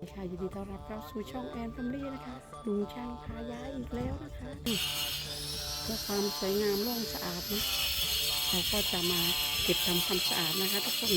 ค่ะยินดีต้อนรับเข้าสู่ช่องแอนฟมลี่นะคะลุงช่างพาย้ายอีกแล้วนะคะเพื่อความสวยงามโล่งสะอาดนะเราก็จะมาเก็บทำความสะอาดนะคะทุกคน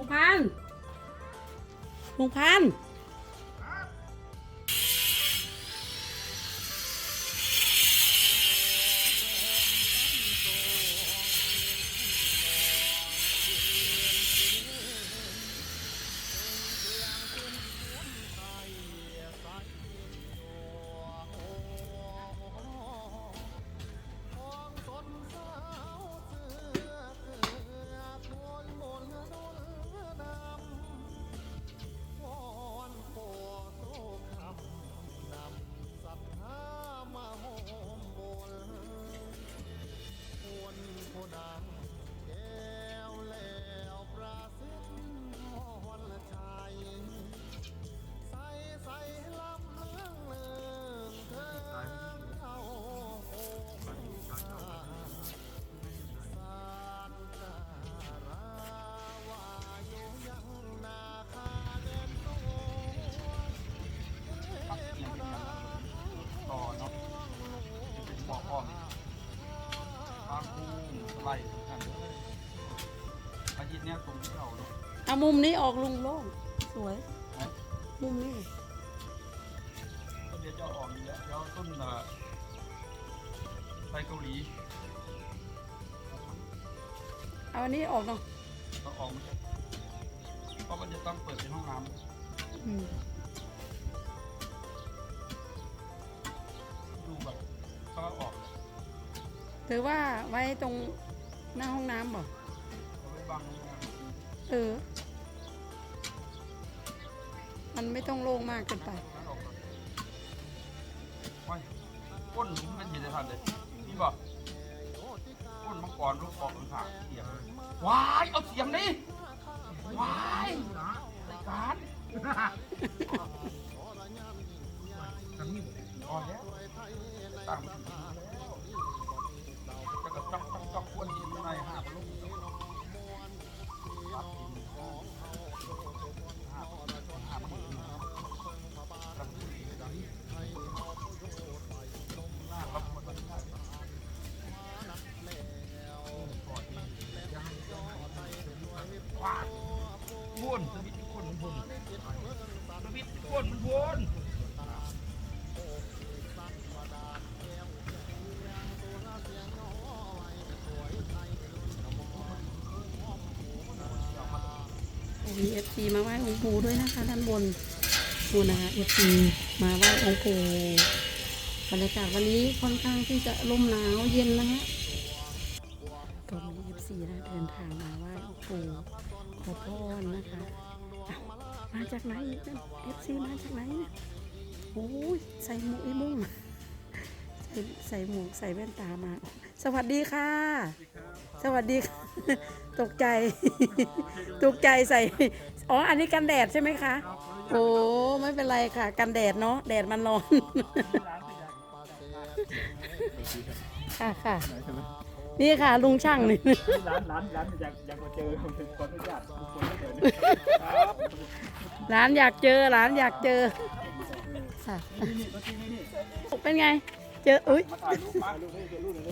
ลุงพันลุงพัน เอามุมนี้ออกลุงโล่งสวย มุมนี้ต้เดี๋ยวจะออกอยู่แล้วเดี๋ยวต้นละไปเกาหลีเอาอันนี้ออกเนาะต้องออกมันจะเพราะมันจะต้องเปิดเป็นห้องน้ำดูแบบก็ออกถือว่าไว้ตรง หน้าห้องน้ำบ่เอาไว้บังห้องน้ำเออ มันไม่ต้องโล่งมากเกินไปนั่นออกก่อนไว้ก้นมันเห็นได้ทันเลยนี่บอกก้นมังกรลูกออกข้างๆเสียงเลยว้ายเอาเสียงดิว้ายรายการ ว้าวบ้วนสวิตช์ที่นมันบนสวิตช์ที่นมันบนมีเอฟซีมาไหว้องค์ปู่ด้วยนะคะด้านบนนู่นนะคะเอฟซีมาไหว้องค์ปู่บรรยากาศวันนี้ค่อนข้างที่จะลมหนาวเย็นนะฮะก็มีเอฟซีนะเดินทางมาไหว้องค์ปู่ ขอพรนะคะอ้าวมาจากไหนเอฟซีมาจากไหนเนี่ยโอ้ยใส่หมวกไอ้มุ่งใส่ใส่หมวกใส่แว่นตามา สวัสดีค่ะ สวัสดีค่ะตกใจ ตกใจใส่ อ๋อ อันนี้กันแดดใช่ไหมคะ โอ้ไม่เป็นไรค่ะ กันแดดเนาะแดดมันร้อน ค่ะค่ะ นี่ค่ะ ลุงช่างนี่ร้านร้านร้านอยากอยากมาเจอผมเป็นคนอนุญาตทุกคนไม่เจอเนี่ยครับร้านอยากเจอร้านอยากเจอค่ะเป็นไง เจออุ้ยมาถ่ายรูปมา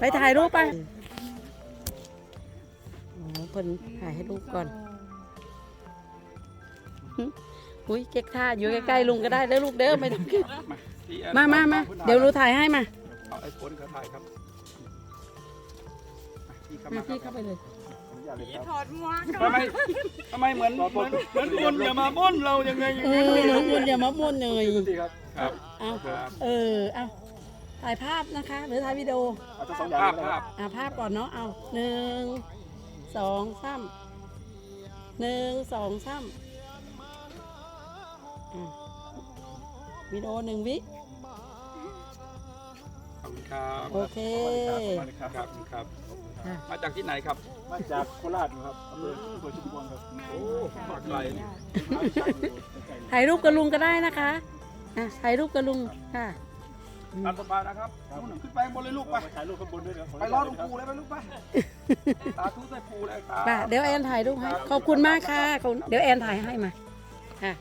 ไปถ่ายรูปไปโอ้เพิ่นถ่ายให้รูปก่อนหึอุ้ยเก๊กท่าอยู่ใกล้ๆลุงก็ได้เด้อลูกเด้อไม่ต้องเก๊กพี่แอนมามามาเดี๋ยวรู้ถ่ายให้มาเอาไอ้โฟนเขาถ่ายครับ พี่เข้ามามาคพี่รับเข้าไปเลยอนุญาตเลยครับทำไมทำไมเหมือนเหมือนเหมือนคนอย่ามาบ้นเรายังไงอย่างเอนั้นอเหมือนคุณอย่ามาบ่นเลยดีครับครับเอาครับเออเอาถ่ายภาพนะคะ หรือถ่ายวิดีโอเอาทั้งสองอย่างภาพเลยภาพอ่าภาพก่อนเนาะเอาหนึ่งสองสามหนึ่งสองสามอะวิดีโอหนึ่งวิขอบ คุณครับโอเคครับ ครับ ครับค่ะมาจากที่ไหนครับ มาจากโคราชครับอำเภออำเภอชุมพรครับโอ้มาไกลถ่ายรูปกับลุงก็ได้นะคะอะถ่ายรูปกับลุงค่ะตามสบายนะครับนู่นขึ้นไปข้างบนเลยลูกไปไป ถ่ายรูปข้างบนด้วยเดี๋ยวไปรอหลวงปู่เลยไปลูกไป ตาทุใส่ปู่เลยครับป่ะเดี๋ยวแอนถ่ายรูปให้ ขอบคุณมากค่ะขอบคุณเดี๋ยวแอนถ่ายให้มาค่ะ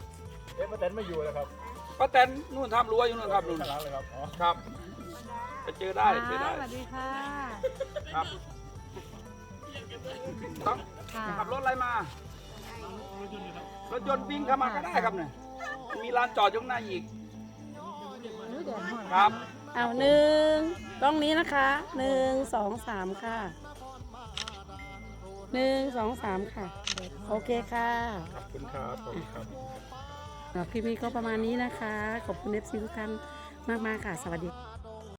เอ๊ะป้าแตนไม่อยู่แล้วครับป้าแตนนู่นทำรั้วอยู่นู่นครับนู่นข้างหลังเลยครับอ๋อครับ ไปเจอได้เจอได้สวัสดีค่ะ ครับต้องค่ะขับรถอะไรมารถยนต์วิ่งเข้ามาก็ได้ครับเนี่ยมีลานจอดอยู่ข้างหน้าอีกครับ เอาหนึ่งกล้องนี้นะคะหนึ่งสองสามค่ะหนึ่งสองสามค่ะ โอเคค่ะขอบคุณครับขอบคุณครับอะคลิปนี้ก็ประมาณนี้นะคะ ขอบคุณเอฟซีทุกท่านมาก ๆ ค่ะ สวัสดี